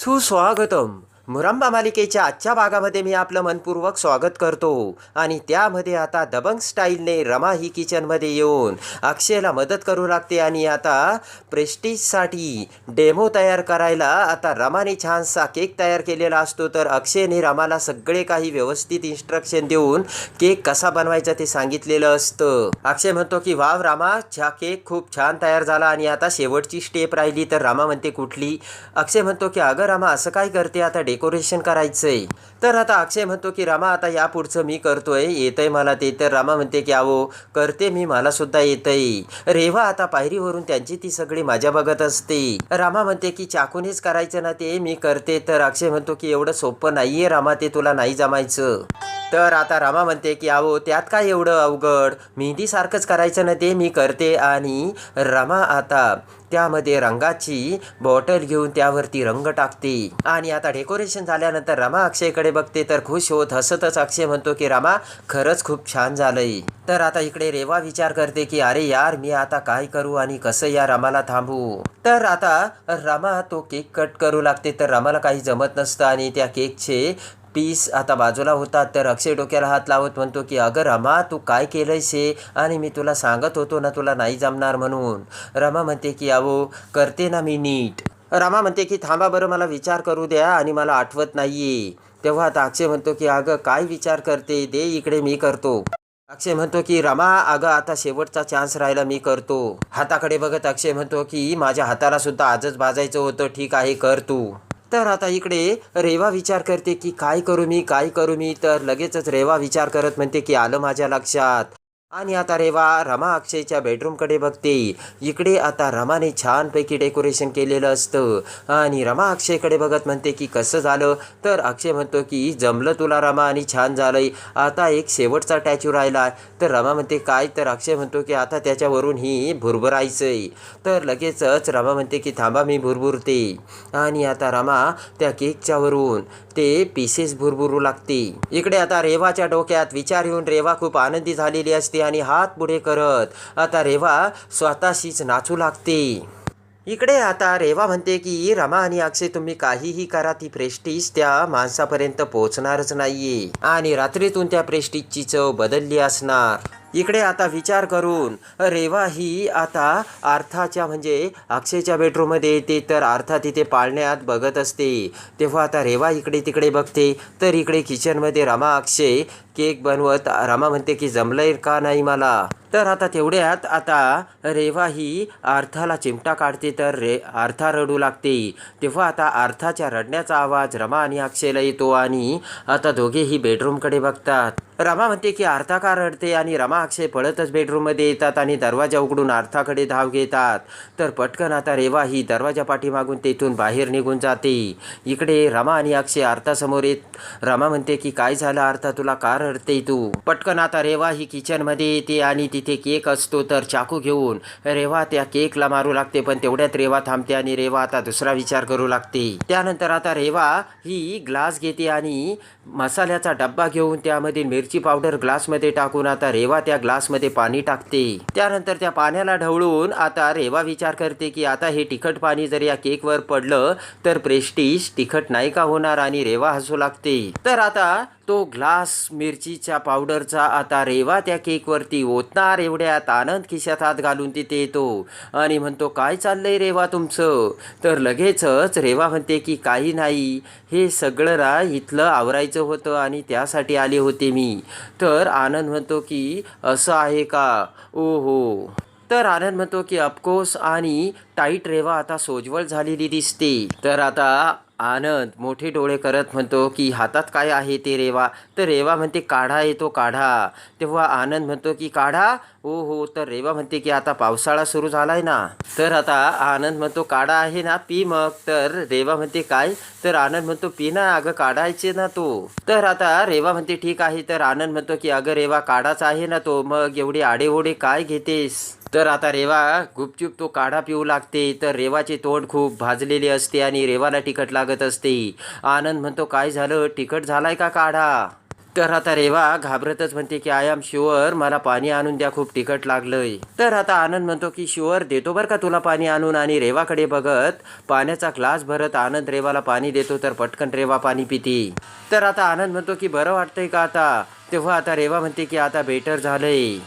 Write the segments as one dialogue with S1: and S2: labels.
S1: 去耍可懂？मुरंबा मालिकेच्या आजच्या भागामध्ये मी आपलं मनपूर्वक स्वागत करतो. आणि त्यामध्ये आता दबंग स्टाईलने रमा ही किचनमध्ये येऊन अक्षयला मदत करू लागते. आणि आता प्रेस्टिजसाठी डेमो तयार करायला आता रमाने छानसा केक तयार केलेला असतो. तर अक्षयने रमाला सगळे काही व्यवस्थित इन्स्ट्रक्शन देऊन केक कसा बनवायचा ते सांगितलेलं असतं. अक्षय म्हणतो की वाव रामा हा केक खूप छान तयार झाला आणि आता शेवटची स्टेप राहिली. तर रामा म्हणते कुठली? अक्षय म्हणतो की अगं रामा असं काय करते? आता डेकोरेशन करायचंय. तर आता अक्षय म्हणतो की रामा आता या पुढचं मी करतोय. येतंय मला ते. तर रामा म्हणते की आवो करते मी. मला सुद्धा येतंय. रेवा आता पायरीवरून त्यांची ती सगळी माझ्या बघत असते. रामा म्हणते की चाकूनेच करायचं ना ते. मी करते. तर अक्षय म्हणतो की एवढं सोपं नाहीये रामा. ते तुला नाही जमायचं. तर आता रामा म्हणते की अहो त्यात काय एवढं अवघड? मेहंदीसारखंच करायचं ना ते. मी करते. आणि रामा आता त्यामध्ये रंगाची बॉटल घेऊन त्यावरती रंग टाकते. आणि आता डेकोरेशन झाल्यानंतर रमा अक्षयकडे बघते तर खुश होत हसतच अक्षय म्हणतो की रमा खरंच खूप छान झालंय. तर आता इकडे रेवा विचार करते की अरे यार मी आता काय करू आणि कसं या रमाला थांबू? तर आता रमा तो केक कट करू लागते. तर रमाला काही जमत नसतं आणि त्या केकचे पीस आता बाजूला होता तर अक्षय डोक्याला हात लावत म्हणतो की अगं रमा तू काय केलंयस हे? आणि मी तुला सांगत होतो ना तुला नाही जमणार म्हणून. रमा म्हणते की अहो करते ना मी नीट. रमा म्हणते की थांबा बरं मला विचार करू द्या आणि मला आठवत नाहीये. तेव्हा आता अक्षय म्हणतो की अगं काय विचार करते? दे इकडे मी करतो. अक्षय म्हणतो की रमा अगं आता शेवटचा चान्स राहिला मी करतो. हाताकडे बघत अक्षय म्हणतो की माझ्या हाताला सुद्धा आजच भाजायचं होतं. ठीक आहे कर तू. तर आता इकडे रेवा विचार करते की काय करू मी काय करू मी? तर लगेचच रेवा विचार करत म्हणते की आलं माझ्या लक्षात. आणि आता रेवा रमा अक्षयच्या बेडरूमकडे बघते. इकडे आता रमाने छानपैकी डेकोरेशन केलेलं असतं. आणि रमा अक्षयकडे बघत म्हणते की कसं झालं? तर अक्षय म्हणतो की जमलं तुला रमा आणि छान झालंय. आता एक शेवटचा टॅच्यू राहिला. तर रमा म्हणते काय? तर अक्षय म्हणतो की आता त्याच्यावरून ही भुरभुरायचंय. तर लगेचच रमा म्हणते की थांबा मी भुरभुरते. आणि आता रमा त्या केकच्यावरून ते पीसेस भुरभुरू लागते. इकडे आता रेवाच्या डोक्यात विचार येऊन रेवा खूप आनंदी झालेली असते. आणि हात पुढे करत. आता रेवा स्वतःशीच नाचू लागते. इकडे आता रेवा म्हणते की रमा आणि अक्षय तुम्ही काहीही करा ती प्रेस्टीज त्या माणसापर्यंत पोहोचणारच नाहीये. आणि रात्रीतून त्या प्रेस्टीजची चव बदलली असणार. इकडे आता विचार करून रेवा ही आता अर्थाच्या म्हणजे अक्षयच्या बेडरूममध्ये येते तर अर्था तिथे पाळण्यात बघत असते. तेव्हा आता रेवा इकडे तिकडे बघते. तर इकडे किचनमध्ये रमा अक्षय केक बनवत रमा म्हणते की जमलंय का नाही मला? तर आता तेवढ्यात आता रेवा ही अर्थाला चिमटा काढते तर रे अर्था रडू लागते. तेव्हा आता अर्थाच्या रडण्याचा आवाज रमा आणि अक्षयला येतो आणि आता दोघेही बेडरूमकडे बघतात. रमा म्हणते की अर्था का रडते? आणि रमा अक्षय पळतच बेडरूममध्ये येतात आणि दरवाजा उघडून अर्थाकडे धाव घेतात. तर पटकन आता रेवा ही दरवाजा पाठीमागून तेथून बाहेर निघून जाते. इकडे रमा आणि अक्षय अर्थासमोर येत. रमा म्हणते की काय झालं अर्था तुला का रडते तू? पटकन आता रेवा ही किचनमध्ये येते आणि तिथे केक असतो तर चाकू घेऊन रेवा त्या केकला मारू लागते पण तेवढ्यात रेवा थांबते आणि रेवा आता दुसरा विचार करू लागते. त्यानंतर आता रेवा ही ग्लास घेते आणि मसाल्याचा डब्बा घेऊन त्यामध्ये मिरची पावडर ग्लासमध्ये टाकून आता रेवा त्या ग्लासमध्ये पाणी टाकते. त्यानंतर त्या पाण्याला ढवळून आता रेवा विचार करते की आता हे तिखट पाणी जर या केकवर पडलं तर प्रेस्टीज तिखट नाही का होणार आणि रेवा हसू लागते. तर आता तो ग्लास मिरचीच्या पावडरचा आता रेवा त्या केकवरती ओतणार एवढ्यात आनंद खिशात हात घालून तिथे येतो. आणि म्हणतो काय चाललंय रेवा तुमचं? तर लगेचच रेवा म्हणते की काही नाही. हे सगळं रा इथलं आवरायचं होतं आणि त्यासाठी आले होते मी. तर आनंद म्हणतो की असं आहे का? ओ हो तर आनंद म्हणतो की अफकोर्स आणि टाईट रेवा आता सोजवळ झालेली दिसते. तर आता आनंद मोठे डोळे करत म्हणतो की हातात काय आहे ते रेवा? तर रेवा म्हणते काढा येतो काढा. तेव्हा आनंद म्हणतो की काढा? हो हो. तर रेवा म्हणते की आता पावसाळा सुरू झालाय ना. तर आता आनंद म्हणतो काढा आहे ना पी मग. तर रेवा म्हणते काय? तर आनंद म्हणतो पी ना अगं काढायचे ना तो. तर आता रेवा म्हणते ठीक आहे. तर आनंद म्हणतो की अगं रेवा काढाच आहे ना तो. मग एवढे आडेओढे काय घेतेस? तर आता रेवा गुपचूप तो काढा पिऊ लागते. तर रेवाचे तोंड खूप भाजलेले असते आणि रेवाला तिखट लागत असते. आनंद म्हणतो काय झालं? तिखट झालाय का काढा? तर आता रेवा घाबरतच म्हणते की आय एम शुअर मला पाणी आणून द्या खूप तिखट लागलंय. तर आता आनंद म्हणतो की शुअर देतो बरं का तुला पाणी आणून? आणि रेवाकडे बघत पाण्याचा ग्लास भरत आनंद रेवाला पाणी देतो तर पटकन रेवा पाणी पिते. तर आता आनंद म्हणतो की बरं वाटतंय का आता? तेव्हा आता रेवा म्हणते की आता बेटर झालंय.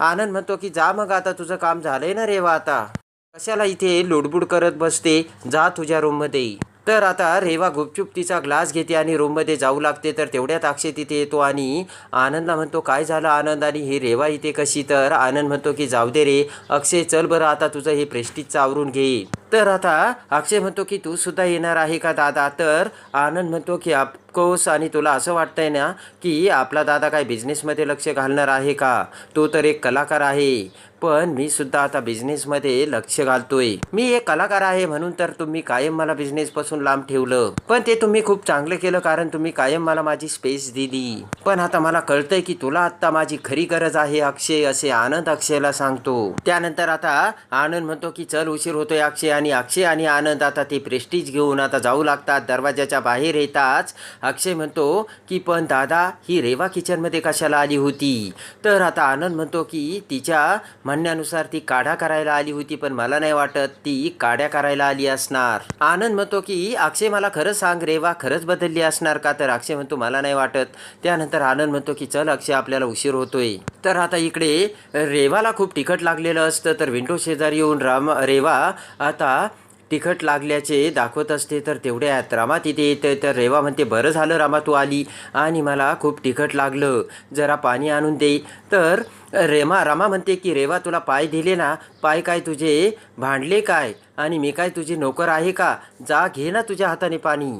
S1: आनंद म्हणतो की जा मग आता तुझं काम झालंय ना रेवा आता. कशाला इथे लुडबुड करत बसते? जा तुझ्या रूममध्ये तर आता रेवा गुपचूप तिचा ग्लास घेते आणि रूममध्ये जाऊ लागते तर तेवढ्यात अक्षय तिथे येतो आणि आनंदला म्हणतो काय झालं आनंद? आणि ही रेवा इथे कशी? तर आनंद म्हणतो की जाऊ दे रे अक्षय चल बरं आता तुझं हे प्रेस्टिजचं आवरून घे. तर आता अक्षय म्हणतो की तू सुद्धा येणार आहे का दादा? तर आनंद म्हणतो की अफकोर्स आणि तुला असं वाटतंय ना की आपला दादा काय बिझनेसमध्ये लक्ष घालणार आहे का? तो तर एक कलाकार आहे. पण मी सुद्धा आता बिझनेसमध्ये लक्ष घालतोय. मी एक कलाकार आहे म्हणून तर तुम्ही कायम मला बिझनेसपासून लांब ठेवलं. पण ते तुम्ही खूप चांगलं केलं कारण तुम्ही कायम मला माझी स्पेस दिली. पण आता मला कळतंय की तुला आता माझी खरी गरज आहे अक्षय असे आनंद अक्षयला सांगतो. त्यानंतर आता आनंद म्हणतो की चल उशीर होतोय अक्षय आणि अक्षय आणि आनंद आता ते प्रेस्टीज घेऊन आता जाऊ लागतात. दरवाजाच्या बाहेर येताच अक्षय म्हणतो की पण दादा ही रेवा किचनमध्ये कशाला आली होती? तर आता आनंद म्हणतो की तिच्या म्हणण्यानुसार ती काढा करायला आली होती पण मला नाही वाटत ती काड्या करायला आली असणार. आनंद म्हणतो की अक्षय मला खरं सांग रेवा खरंच बदलली असणार का? तर अक्षय म्हणतो मला नाही वाटत. त्यानंतर आनंद म्हणतो की चल अक्षय आपल्याला उशीर होतोय. तर आता इकडे रेवाला खूप तिखट लागलेलं असतं तर विंडो शेजारी येऊन राम रेवा आता तिखट लागल्याचे दाखवत असते तर तेवढ्यात रामा तिथे येते तर रेवा म्हणते बरं झालं रामा तू आली आणि मला खूप तिखट लागलं. जरा पाणी आणून दे. तर रेमा रमा म्हणते की रेवा तुला पाय दिले ना पाय काय तुझे? भांडले काय? आणि मी काय तुझी नोकर आहे का? जा घे ना तुझ्या हाताने पाणी.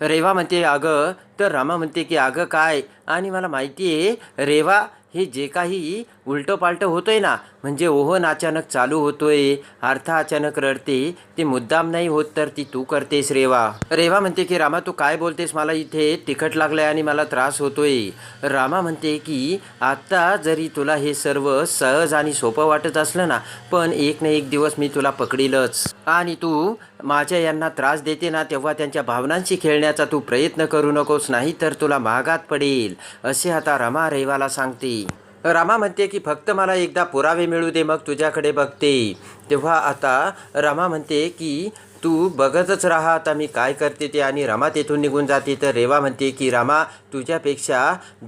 S1: रेवा म्हणते अगं. तर रमा म्हणते की अगं काय? आणि मला माहिती आहे रेवा हे जे काही उलटं पालटं होतंय ना म्हणजे ओहन अचानक चालू होतोय अर्थ अचानक रडते ते मुद्दाम नाही होत तर ती तू करतेस रेवा. रेवा म्हणते की रामा तू काय बोलतेस मला इथे? तिखट लागलंय आणि मला त्रास होतोय. रामा म्हणते की आत्ता जरी तुला हे सर्व सहज आणि सोपं वाटत असलं ना पण एक ना एक दिवस मी तुला पकडीलच. आणि तू माझ्या यांना त्रास देते ना तेव्हा त्यांच्या भावनांशी खेळण्याचा तू प्रयत्न करू नकोस नाही तर तुला महागात पडेल असे आता रमा रेवाला सांगते. रामा म्हणते की फक्त मला एकदा पुरावे मिळू दे मग तुझ्याकडे बघते. तेव्हा आता रमा म्हणते की तू बघतच राहा आता मी काय करते ते आणि रमा तेथून निघून जाते. तर रेवा म्हणते की रामा तुझ्यापेक्षा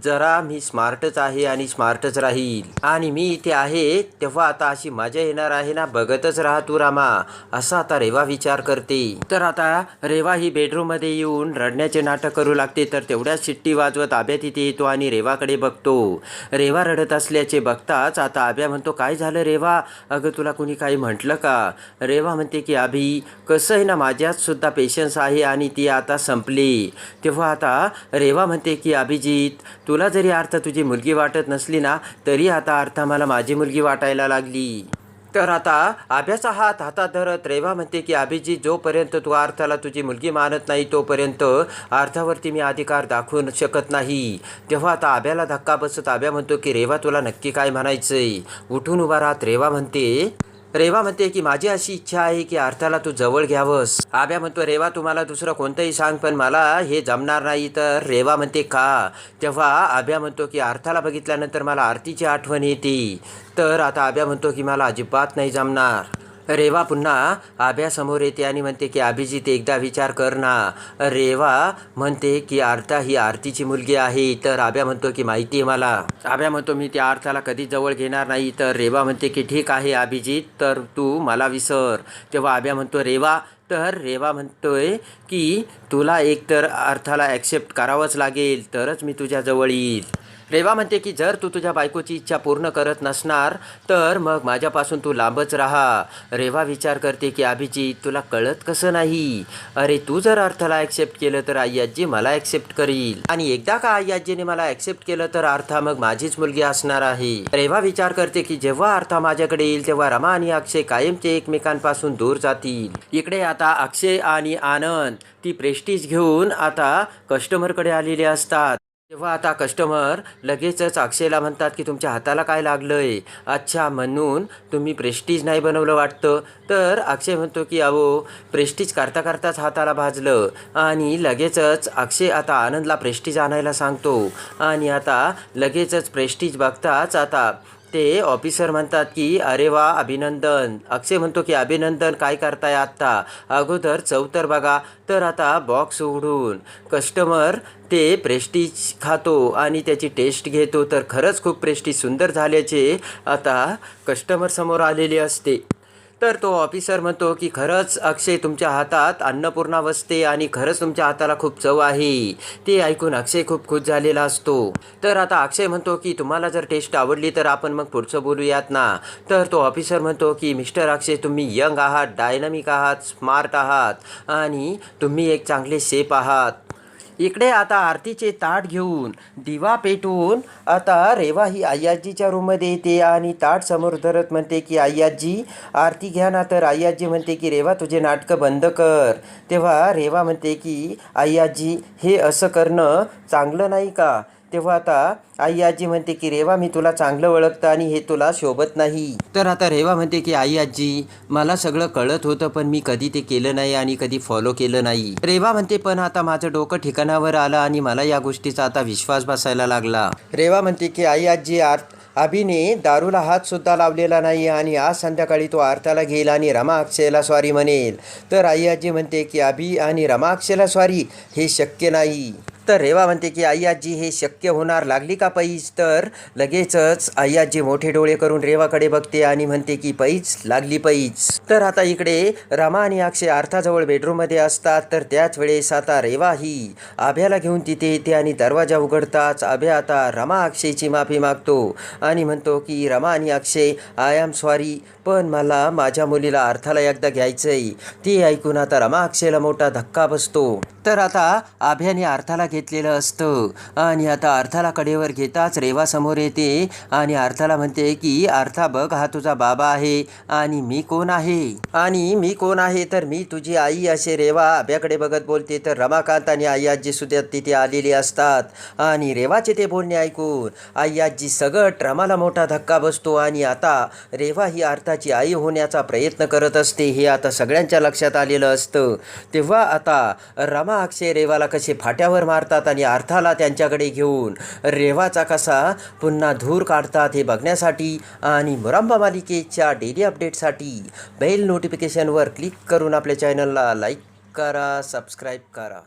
S1: जरा मी स्मार्टच आहे आणि स्मार्टच राहील. आणि मी इथे आहे तेव्हा आता अशी मजा येणार आहे ना बघतच राहा तू रामा. असा आता रेवा विचार करते. तर आता रेवा ही बेडरूममध्ये येऊन रडण्याचे नाटक करू लागते. तर तेवढ्याच शिट्टी वाजवत आब्या तिथे येतो आणि रेवाकडे बघतो. रेवा रडत असल्याचे बघताच आता आब्या म्हणतो काय झालं रेवा? अगं तुला कुणी काही म्हटलं का? रेवा म्हणते की आभी कस आहे ना माझ्यातसुद्धा पेशन्स आहे आणि ती आता संपली. तेव्हा आता रेवा म्हणते की अभिजित तुला जरी अर्थ तुझी मुलगी वाटत नसली ना तरी आता अर्थ मला माझी मुलगी वाटायला लागली. तर आता आभ्याचा हात हातात धरत रेवा म्हणते की अभिजित जोपर्यंत तू अर्थाला तुझी मुलगी मानत नाही तोपर्यंत अर्थावरती मी अधिकार दाखवू शकत नाही. तेव्हा आता आभ्याला धक्का बसत आभ्या म्हणतो की रेवा तुला नक्की काय म्हणायचंय? उठून उभा राहत रेवा म्हणते रेवा म्हणते की माझी अशी इच्छा आहे की अर्थाला तू जवळ घ्यावंस. आब्या म्हणतो रेवा तुम्हाला दुसरं कोणतंही सांग पण मला हे जमणार नाही. तर रेवा म्हणते का? तेव्हा आब्या म्हणतो की अर्थाला बघितल्यानंतर मला आरतीची आठवण येते. तर आता आब्या म्हणतो की मला अजिबात नाही जमणार. रेवा पुन्हा आभ्यासमोर येते आणि म्हणते की अभिजित एकदा विचार कर ना. रेवा म्हणते की आर्ता ही आरतीची मुलगी आहे. तर आभ्या म्हणतो की माहिती आहे मला. आभ्या म्हणतो मी त्या अर्थाला कधी जवळ घेणार नाही. तर रेवा म्हणते की ठीक आहे अभिजित तर तू मला विसर. तेव्हा आभ्या म्हणतो रेवा तर रेवा म्हणतोय की तुला एकतर अर्थाला ॲक्सेप्ट करावंच लागेल तरच मी तुझ्याजवळ येईल. रेवा म्हणते की जर तू तुझ्या बायकोची इच्छा पूर्ण करत नसणार तर मग माझ्यापासून तू लांबच राहा. रेवा विचार करते की अभिजित तुला कळत कसं नाही? अरे तू जर अर्थाला ॲक्सेप्ट केलं तर आई आजी मला ॲक्सेप्ट करील. आणि एकदा का आई आजीने मला ॲक्सेप्ट केलं तर अर्था मग माझीच मुलगी असणार आहे. रेवा विचार करते की जेव्हा अर्था माझ्याकडे येईल तेव्हा रमा आणि अक्षय कायमचे एकमेकांपासून दूर जातील. इकडे आता अक्षय आणि आनंद ती प्रेस्टीज घेऊन आता कस्टमरकडे आलेले असतात. तेव्हा आता कस्टमर लगेचच अक्षयला म्हणतात की तुमच्या हाताला काय लागलं आहे अच्छा म्हणून तुम्ही प्रेस्टीज नाही बनवलं वाटतं. तर अक्षय म्हणतो की अहो प्रेस्टीज करता करताच हाताला भाजलं. आणि लगेचच अक्षय आता आनंदला प्रेस्टीज आणायला सांगतो. आणि आता लगेचच प्रेस्टीज बघताच आता ते ऑफिसर म्हणतात की अरे वा अभिनंदन. अक्षय म्हणतो की अभिनंदन काय करताय आत्ता? अगोदर चौतर बघा तर आता बॉक्स उघडून कस्टमर ते प्रेस्टीज खातो आणि त्याची टेस्ट घेतो. तर खरंच खूप प्रेस्टीज सुंदर झाल्याचे आता कस्टमर समोर आलेले असते. तर तो ऑफिसर म्हणतो की खरंच अक्षय तुमच्या हातात अन्नपूर्णा वसते आणि खरंच तुमच्या हाताला खूप चव आहे. ते ऐकून अक्षय खूप खुश झालेला असतो. तर आता अक्षय म्हणतो की तुम्हाला जर टेस्ट आवडली तर आपण मग पुढचं बोलूयात ना. तर तो ऑफिसर म्हणतो की मिस्टर अक्षय तुम्ही यंग आहात डायनामिक आहात स्मार्ट आहात आणि तुम्ही एक चांगले शेप आहात. इकडे आता आरतीचे ताट घेऊन दिवा पेटवून आता रेवा ही अय्याजीच्या रूममध्ये येते आणि ताट समोर धरत म्हणते की अय्याजी आरती घ्या ना. तर अय्याजी म्हणते की रेवा तुझे नाटकं बंद कर. तेव्हा रेवा म्हणते की अय्याजी हे असं करणं चांगलं नाही का? तेव्हा आता आई आजी म्हणते की रेवा मी तुला चांगलं ओळखतं आणि हे तुला शोभत नाही. तर आता रेवा म्हणते की आई आजी मला सगळं कळत होतं पण मी कधी ते केलं नाही आणि कधी फॉलो केलं नाही. रेवा म्हणते पण आता माझं डोकं ठिकाणावर आलं आणि मला या गोष्टीचा आता विश्वास बसायला लागला. रेवा म्हणते की आई आजी आर अभिने दारूला हात सुद्धा लावलेला नाही आणि आज संध्याकाळी तो आरताला घेईल आणि रमा अक्षयला स्वारी म्हणेल. तर आई आजी म्हणते की अभि आणि रमा अक्षयला स्वारी हे शक्य नाही. तर रेवा म्हणते की आई हे शक्य होणार लागली का पैज? तर लगेचच आई मोठे डोळे करून रेवाकडे बघते आणि म्हणते की पैज लागली पैज. तर आता इकडे रमा आणि अक्षय अर्थाजवळ बेडरूममध्ये असतात. तर त्याच वेळेस आता रेवा ही आभ्याला घेऊन तिथे येते आणि दरवाजा उघडताच आभ्या आता रमा अक्षयची माफी मागतो आणि म्हणतो की रमा आणि अक्षय आय एम सॉरी पण मला माझ्या मुलीला अर्थाला एकदा घ्यायचंय. ते ऐकून आता रमा अक्षयला मोठा धक्का बसतो. तर आता आभ्याने अर्थाला घेतलेलं असतं. आणि आता अर्थाला कडेवर घेताच रेवा समोर येते आणि अर्थाला म्हणते की अर्था बघ हा तुझा बाबा आहे. आणि मी कोण आहे? आणि मी कोण आहे? तर मी तुझी आई असे रेवा आभ्याकडे बघत बोलते. तर रमाकांत आणि आई आजी सुद्धा तिथे आलेली असतात. आणि रेवाचे ते बोलणे ऐकून आई आजी सगट रमाला मोठा धक्का बसतो. आणि आता रेवा ही अर्थाची आई होण्याचा प्रयत्न करत असते हे आता सगळ्यांच्या लक्षात आलेलं असतं. तेव्हा आता रमा अक्षय रेवाला कसे फाट्यावर मारतात आणि अर्थाला त्यांच्याकडे घेऊन रेवाचा कसा पुन्हा धूर काढतात हे बघण्यासाठी आणि मुरंबा मालिकेच्या डेली अपडेटसाठी बेल नोटिफिकेशनवर क्लिक करून आपल्या चॅनलला लाईक करा सबस्क्राईब करा.